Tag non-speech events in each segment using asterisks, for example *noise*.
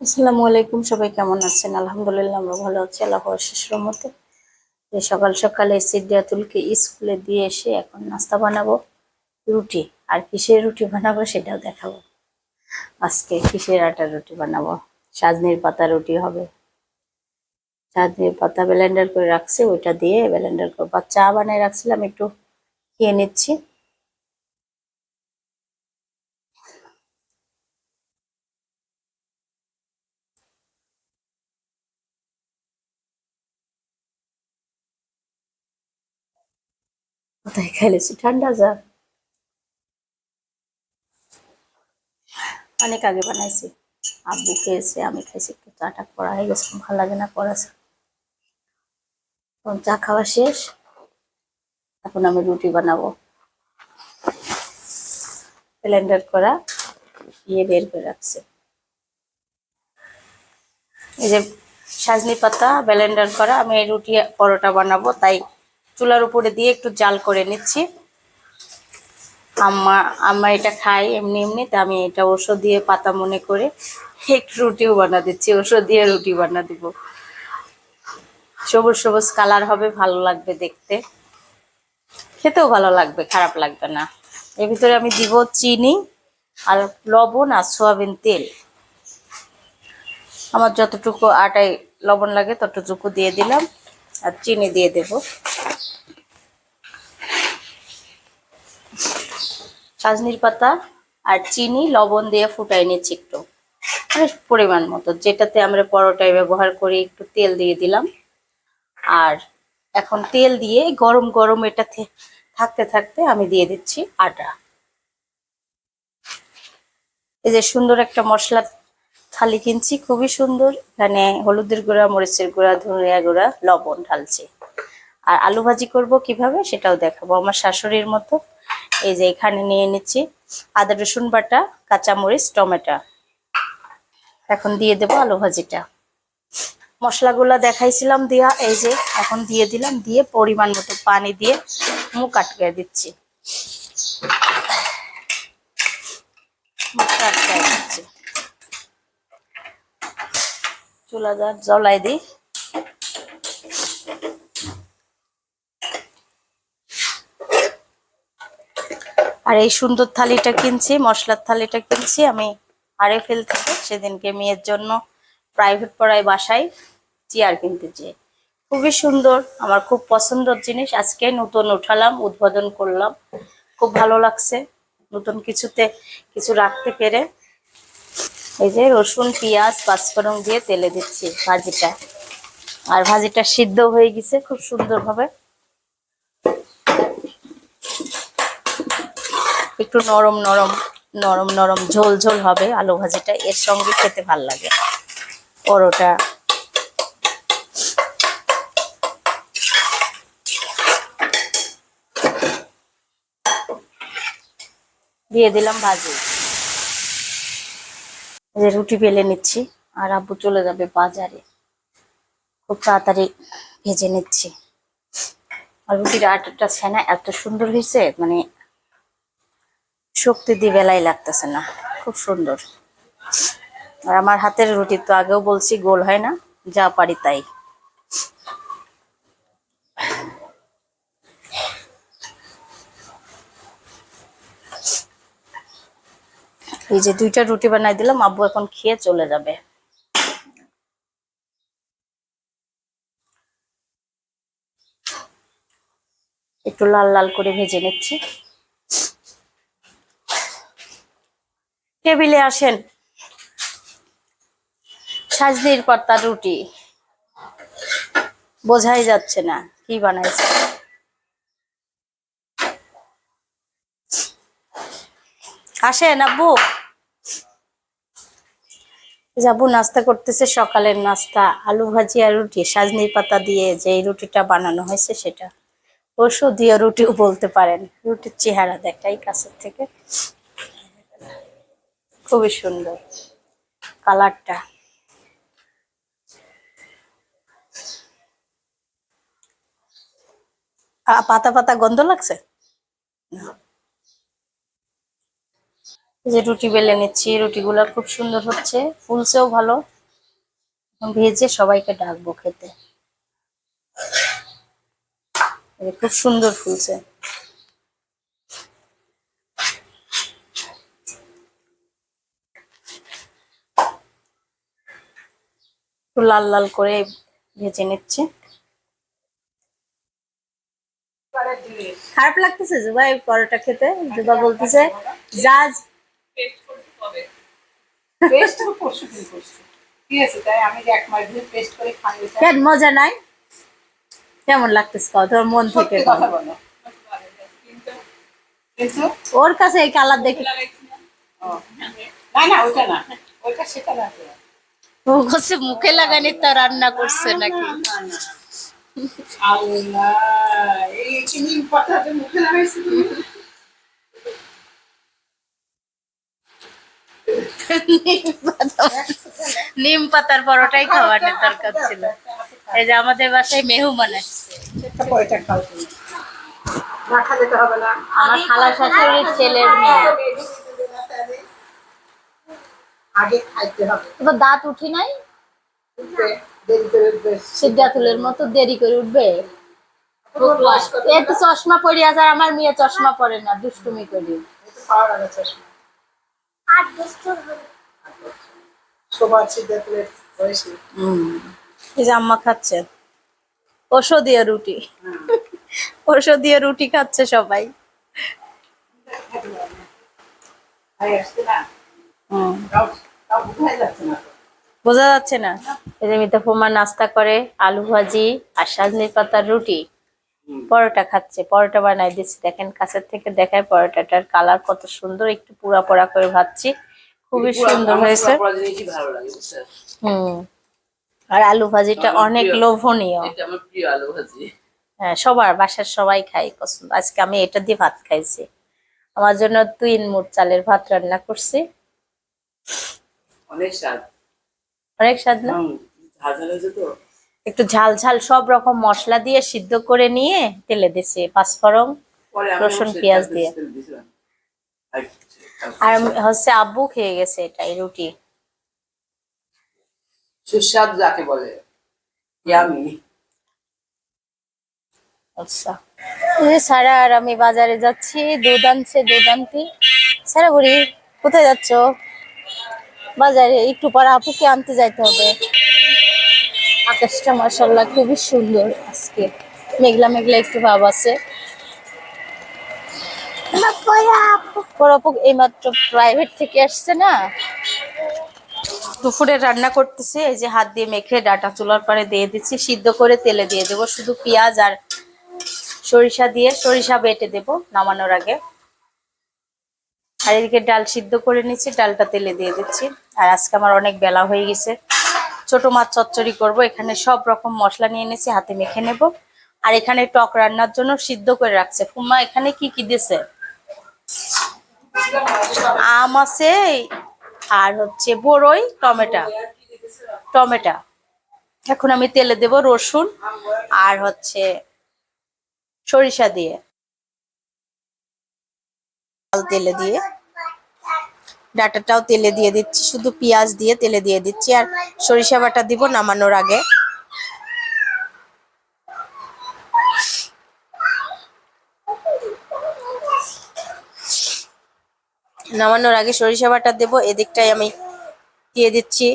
আসসালামু আলাইকুম, সবাই কেমন আছেন? আলহামদুলিল্লাহ, আমরা ভালো আছি আল্লাহ শেষের মতে যে সকাল সকালে সিদ্দিয়াতুলকে স্কুলে দিয়ে এসে এখন নাস্তা বানাবো, রুটি। আর কিসের রুটি বানাবো সেটাও দেখাবো। আজকে কিসের আটার রুটি বানাবো? সাজনির পাতা রুটি হবে। সাজনির পাতা ব্লেন্ডার করে রাখছি, ওইটা দিয়ে ব্লেন্ডার করব। চা বানিয়ে রাখছিলাম, একটু খেয়ে নিচ্ছি। কোথায় খেলেছি ঠান্ডা যা। অনেক আগে বানাইছি। আব্বু খেয়েছে, আমি খাইছি একটু চাটা করা হয়ে গেছে, ভালো লাগে না করাছে চা। খাওয়া শেষ। এখন আমি রুটি বানাবো। ব্লেন্ডার করা ইয়ে বের করে রাখছে। এই যে সাজনি পাতা ব্লেন্ডার করা, আমি রুটি, পরোটা বানাবো, তাই চুলার উপরে দিয়ে একটু জাল করে নিচ্ছি। আম্মা আম্মা এটা খাই এমনি এমনি, তা আমি এটা ওষুধ দিয়ে পাতা মনে করে একটু রুটিও বানা দিচ্ছি ওষুধ দিয়ে রুটি বানা দিব। সবুজ সবুজ কালার হবে, ভালো লাগবে দেখতে। খেতেও ভালো লাগবে, খারাপ লাগবে না। এর ভিতরে আমি দিব চিনি আর লবণ আর সোয়াবিন তেল। আমার যতটুকু আটায় লবণ লাগে ততটুকু দিয়ে দিলাম। আর চিনি দিয়ে দেব। সাজনির পাতা আর চিনি, লবণ দিয়ে ফুটাই নিচ্ছি একটু। পরিমাণ মতো, যেটাতে আমরা পরোটায় ব্যবহার করি, একটু তেল দিয়ে দিলাম। আর এখন তেল দিয়ে গরম গরম এটা থাকতে থাকতে আমি দিয়ে দিচ্ছি আটা। এই যে সুন্দর একটা মশলা থালি কিনছি, খুবই সুন্দর। এখানে হলুদের গুঁড়া, মরিচের গুঁড়া, ধনিয়া গুঁড়া, লবণ ঢালছি। আর আলু ভাজি করব কীভাবে সেটাও দেখাবো। আমার শাশুড়ির মতো। এই যে এখানে নিয়ে নিচ্ছি আদা, রসুন বাটা, কাঁচামরিচ, টমেটো। এখন দিয়ে দেবো আলু ভাজিটা। মশলাগুলো দেখাইছিলাম দিয়া, এই যে এখন দিয়ে দিলাম, দিয়ে পরিমাণ মতো পানি দিয়ে মুখ আটকে দিচ্ছি। মুখটা আটকায় দিচ্ছি। চুলা জ্বলাই দিই। আর এই সুন্দর থালিটা কিনছি, মশলার থালিটা কিনছি, আমি আরএফএল থেকে সেদিনকে মেয়ের জন্য প্রাইভেট পড়ায় বাসায় চেয়ার কিনতে চেয়ে খুবই সুন্দর, আমার খুব পছন্দের জিনিস। আজকে নতুন উঠালাম, উদ্বোধন করলাম। খুব ভালো লাগছে নতুন কিছুতে কিছু রাখতে পেরে। এই যে রসুন, পেঁয়াজ, পাঁচফোড়ন দিয়ে তেলে দিচ্ছি ভাজিটা। আর ভাজিটা সিদ্ধ হয়ে গেছে খুব সুন্দরভাবে। একটু নরম নরম নরম নরম ঝোল ঝোল হবে আলু ভাজিটা, এর সঙ্গে খেতে ভালো লাগে। পরোটা। দিয়ে দিলাম ভাজি। যে রুটি বেলে নিচ্ছি আর আব্বু চলে যাবে বাজারে। খুব তাড়াতাড়ি ভেজে নিচ্ছি। আর রুটির আটাটা ছানা এত সুন্দর হয়েছে মানে শক্তি দিয়ে বেলাই লাগতেছে না, খুব সুন্দর। আর আমার হাতের রুটি তো আগেও বলছি, গোল হয় না, যা পারি তাই। এই যে দুইটা রুটি বানাই দিলাম, আব্বু এখন খেয়ে চলে যাবে। একটু লাল লাল করে ভেজে নিচ্ছি। টেবিলে আসেন। সাজনির পাতা রুটি। বোঝাই যাচ্ছে না কি বানাইছে। আসেন আব্বু। যাব, নাস্তা করতেছে সকালের নাস্তা, আলু ভাজি আর রুটি। সাজনির পাতা দিয়ে যে রুটিটা বানানো হয়েছে সেটা। ওষুধীয় রুটিও বলতে পারেন। রুটির চেহারা দেখাই কাছের থেকে। খুবই সুন্দর কালারটা। পাতা পাতা গন্ধ লাগছে? না। যে রুটি বেলে নিচ্ছি, রুটিগুলো খুব সুন্দর হচ্ছে, ফুলছেও ভালো। ভেজে সবাইকে ডাকবো খেতে। খুব সুন্দর ফুলছে। লাল লাল করে ভেজে নিচ্ছে। খারাপ লাগতেছে জুবাই পরোটা খেতে? জুবা বলতেছে যা পেস্ট করছি কবে? *laughs* পেস্ট তো পরশু দিন করছি। ঠিক আছে তাই আমি এক মাস ধরে পেস্ট করে খাই কেন মজা নাই? কেমন লাগতেছে তোর মন থেকে কথা বলো। কিন্তু কিন্তু ওর কাছে এই কালার দেখে ও, না না ওইটা না। ওইটা সেটা না ও কাছে মুখে লাগানি তা রান্না করছে নাকি না, না, না। আল্লাহ এই চিনি পাতাটা মুখে লাগাইছি তুমি? নিম পাতার পরোটাই খাওয়ানোর দরকার ছিল। এই যে আমাদের বাসায় মেহমান আসছে। সেটা পয়টা খাও তুমি না খালে তো হবে না। আমার খালা শাশুড়ির ছেলের মেয়ে। আগে খাইতে হবে। এবার দাঁত উঠি নাই? সিদ্ধাতুলের মতো দেরি করে উঠবে? এই তো চশমা পরি আছে আর আমার মেয়ে চশমা পরে না দুষ্টুমি করি। এই পাওয়ার আগে চশমা। সবার। এই যে আম্মা খাচ্ছে। ঔষধীয় রুটি। ঔষধীয় রুটি খাচ্ছে সবাই। বোঝা যাচ্ছে না। এই যে মিতা ফুমা নাস্তা করে আলু ভাজি আর সাজনি পাতার রুটি। পরোটা খাচ্ছে পরোটা বানাই দিচ্ছি। দেখেন কাছের থেকে দেখায় পরোটাটার কালার কত সুন্দর। একটু পুরা পোড়া করে ভাজছি। খুবই সুন্দর হয়েছে। হুম। আর আলু ভাজিটা অনেক লোভনীয়। হ্যাঁ সবার বাসার সবাই খাই পছন্দ। আজকে আমি এটা দিয়ে ভাত খাইছি। আমার জন্য তিন মুঠ চালের ভাত রান্না করছি। অনেক স্বাদ। অনেক স্বাদ না? একটু ঝাল ঝাল সব রকম মশলা দিয়ে সিদ্ধ করে নিয়ে তেলে দিছি পাঁচফোড়ন রসুন, পেঁয়াজ দিয়ে। আর হচ্ছে আব্বু খেয়ে গেছে এটাই রুটি। সুস্বাদু যাকে বলে ইয়ামি আচ্ছা। সারা আর আমি বাজারে যাচ্ছি দুধ আনছে দুধ আনতে। সারা বুড়ি কোথায় যাচ্ছ? বাজারে একটু পরে আপুকে আনতে যাইতে হবে। আকাশটা মাসাল্লাহ খুবই সুন্দর আজকে। মেঘলা মেঘলা একটু ভাব আছে। এইমাত্র প্রাইভেট থেকে আসছে না? দুপুরে রান্না করতেছি, এই যে হাত দিয়ে মেখে ডাটা চুলার পরে দিয়ে দিচ্ছি, সিদ্ধ করে তেলে দিয়ে দেবো। শুধু পেঁয়াজ আর সরিষা দিয়ে, সরিষা বেটে দেব নামানোর আগে। আর এদিকে ডাল সিদ্ধ করে নিচ্ছি ডালটা তেলে দিয়ে দিচ্ছি। আর আজকে আমার অনেক বেলা হয়ে গেছে। ছোট মাছ চচ্চড়ি করব। এখানে সব রকম মশলা নিয়ে এনেছি, হাতে মেখে নেব। আর এখানে টক রান্নার জন্য সিদ্ধ করে রাখছে। ফুম্মা, এখানে কি কি দিছে আম আছে, আর হচ্ছে বড়ই টমেটো। টমেটা। এখন আমি তেলে দেব রসুন আর হচ্ছে সরিষা দিয়ে। তেলে দিয়ে ডাটাটাও তেলে দিয়ে দিচ্ছি, শুধু পেঁয়াজ দিয়ে তেলে দিয়ে দিচ্ছি আর সরিষা বাটা দিব নামানোর আগে। নামানোর আগে সরিষা বাটা দেবো এদিকটাই আমি দিয়ে দিচ্ছি।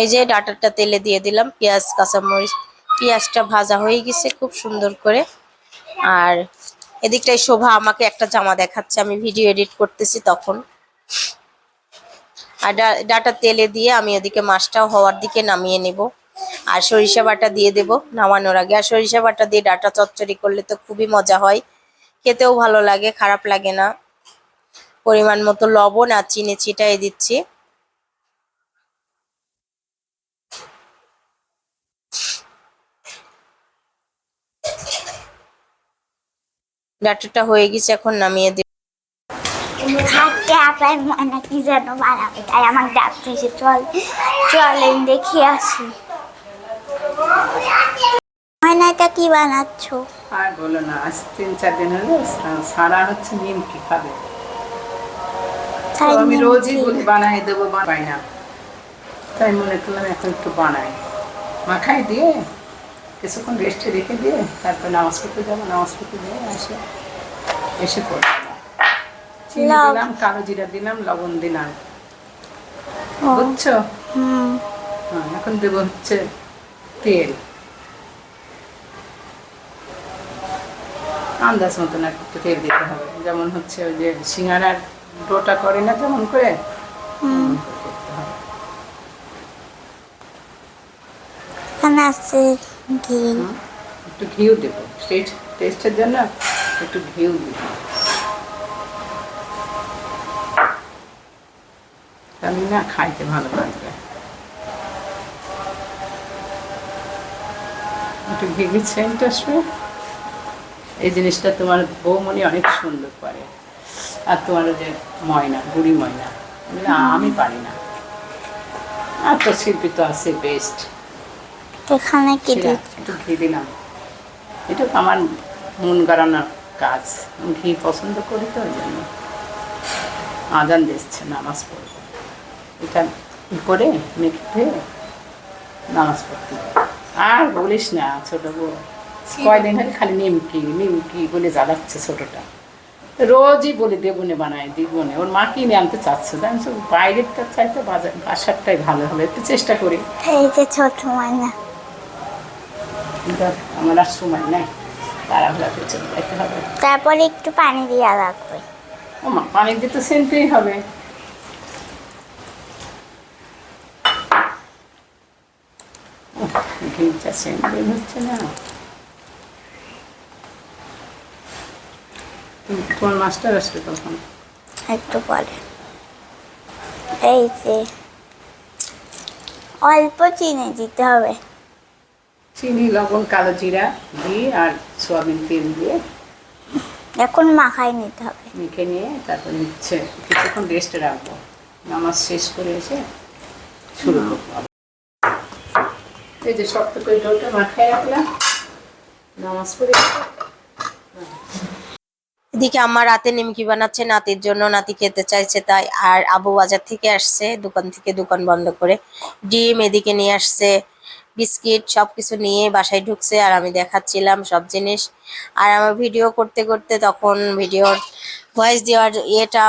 এই যে ডাটাটা তেলে দিয়ে দিলাম, পেঁয়াজ, কাঁচামরিচ, পেঁয়াজটা ভাজা হয়ে গেছে খুব সুন্দর করে। আর এদিকটাই শোভা আমাকে একটা জামা দেখাচ্ছে, আমি ভিডিও এডিট করতেছি তখন। আর ডাটা তেলে দিয়ে আমি ওদিকে মাছটাও হওয়ার দিকে নামিয়ে নেব। আর সরিষা বাটা দিয়ে দেব নামানোর আগে। আর সরিষা বাটা দিয়ে ডাটা চচ্চড়ি করলে তো খুবই মজা হয়। খেতেও ভালো লাগে, খারাপ লাগে না। পরিমাণ মতো লবণ আর চিনি ছিটাই দিচ্ছি। ডাটাটা হয়ে গেছে এখন নামিয়ে আপনার মনে কি যেন বানাবে তাই আমার চল চলেন দেখি আসি। ময়নাটা কি বানাচ্ছ? আর বলো না আজ তিন চার দিন হলো সারা হচ্ছে নিমকি খাবে? আমি রোজই বলি বানাই দেবো বানাই না। তাই মনে করলাম এখন একটু বানাই। মাখাই দিয়ে কিছুক্ষণ রেস্টে রেখে দিয়ে তারপর নামাজ পড়তে যাব নামাজ পড়তে দিয়ে এসে এসে পড়ব। চিনি দিলাম কালো জিরা দিলাম লবণ দিলাম। বুঝছ? হ্যাঁ এখন দেবো হচ্ছে তেল। আন্দাজ মতন একটু তেল দিতে হবে। যেমন হচ্ছে ওই যে সিঙ্গারার ডোটা করে না তেমন করে? একটু ঘিও দেবো। টেস্ট টেস্টের জন্য একটু ঘিও দিব। না খাইতে ভালো লাগবে একটু ঘি ঘি সেন্ট আসবে। এই জিনিসটা তোমার বৌমনি অনেক সুন্দর করে। আর তোমার ওই যে ময়না বুড়ি ময়না। আমি পারি না। আর তো শিল্পী তো আছে বেস্ট এখানে কি একটু ঘি দিলাম। এটা তো আমার মন গড়ানোর কাজ। ঘি পছন্দ করি তো ওই জন্য। আজান দিচ্ছে নামাজ পড়ব। এটা ই করে মেখে নামাজ পড়তে আর বলিস না ছোট বউ। কয়দিন হলে খালি নিমকি নিমকি বলে জ্বালাচ্ছে ছোটটা। রোজই বলে দেবনে বানায় দিবনে ওর মা কিনে আনতে চাচ্ছে। তাই আমি সব বাইরেরটা চাইতে বাজার বাসারটাই ভালো হবে একটু চেষ্টা করি। এই যে ছোট কিন্তু আমার আর সময় নেই তাড়াহুড়াতে চলে যেতে হবে। তারপরে একটু পানি দেওয়া লাগবে ও মা পানি দিয়ে তো সেনতেই হবে। ঘিটা সেন্ট হচ্ছে না। তোমার মাস্টার আসবে তখন। একটু পরে। এই যে অল্প চিনি দিতে হবে। চিনি লবণ কালো জিরা ঘি আর সোয়াবিন তেল দিয়ে এখন মাখাই নিতে হবে। মেখে নিয়ে তারপর নিচ্ছে। কিছুক্ষণ রেস্টে রাখব। নামাজ শেষ করে এসে শুরু করব এই যে শক্ত করে ডোটা মাখায় রাখলাম। নামাজ পড়ে এদিকে আমার রাতে নিমকি বানাচ্ছে, নাতির জন্য নাতি খেতে চাইছে তাই। আর আবু বাজার থেকে আসছে, দোকান থেকে দোকান বন্ধ করে ডিম এদিকে নিয়ে আসছে, বিস্কিট সব কিছু নিয়ে বাসায় ঢুকছে আর আমি দেখাচ্ছিলাম সব জিনিস। আর আমার ভিডিও করতে করতে তখন ভিডিওর ভয়েস দেওয়ার ইয়েটা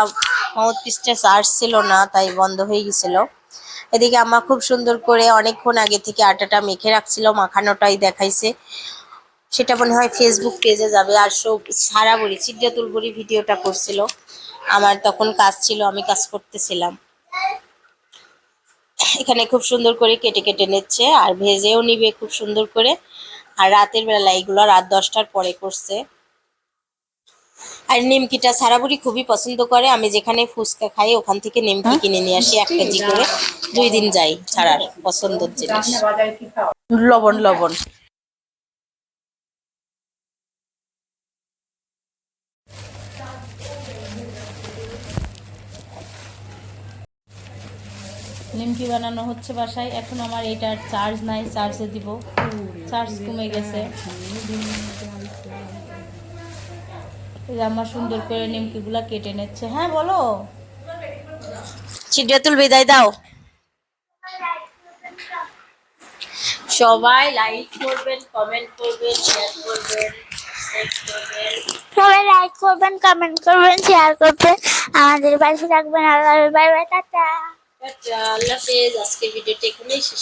মাউথ পিসটা চার্জ ছিল না, তাই বন্ধ হয়ে গেছিল। এদিকে আমার খুব সুন্দর করে অনেকক্ষণ আগে থেকে আটাটা মেখে রাখছিল, মাখানোটাই দেখাইছে। সেটা মনে হয় ফেসবুক পেজে যাবে। আর সব সারা বড়ি সিদ্ধাতুল বড়ি ভিডিওটা করছিল। আমার তখন কাজ ছিল আমি কাজ করতেছিলাম। এখানে খুব সুন্দর করে কেটে কেটে নিচ্ছে আর ভেজেও নিবে খুব সুন্দর করে। আর রাতের বেলা এইগুলো রাত দশটার পরে করছে। আর নিমকিটা সারাবুড়ি খুবই পছন্দ করে। আমি যেখানে ফুচকা খাই ওখান থেকে নিমকি কিনে নিয়ে আসি এক কেজি করে। দুই দিন যাই ছাড়ার পছন্দের জিনিস। লবণ লবণ। নিমকি বানানো হচ্ছে বাসায়। এখন আমার এটার চার্জ নাই চার্জে দিব। চার্জ কমে গেছে। আমার সুন্দর করে নিমকিগুলা কেটে নিচ্ছে। হ্যাঁ বলো। সিদ্ধাতুল বিদায় দাও। সবাই লাইক করবেন কমেন্ট করবেন শেয়ার করবেন সবাই লাইক করবেন কমেন্ট করবেন শেয়ার করবেন। আমাদের পাশে থাকবেন। আল্লাহ বাই বাই টাটা, আল্লাহ হাফেজ আজকের ভিডিওটি এখানেই শেষ।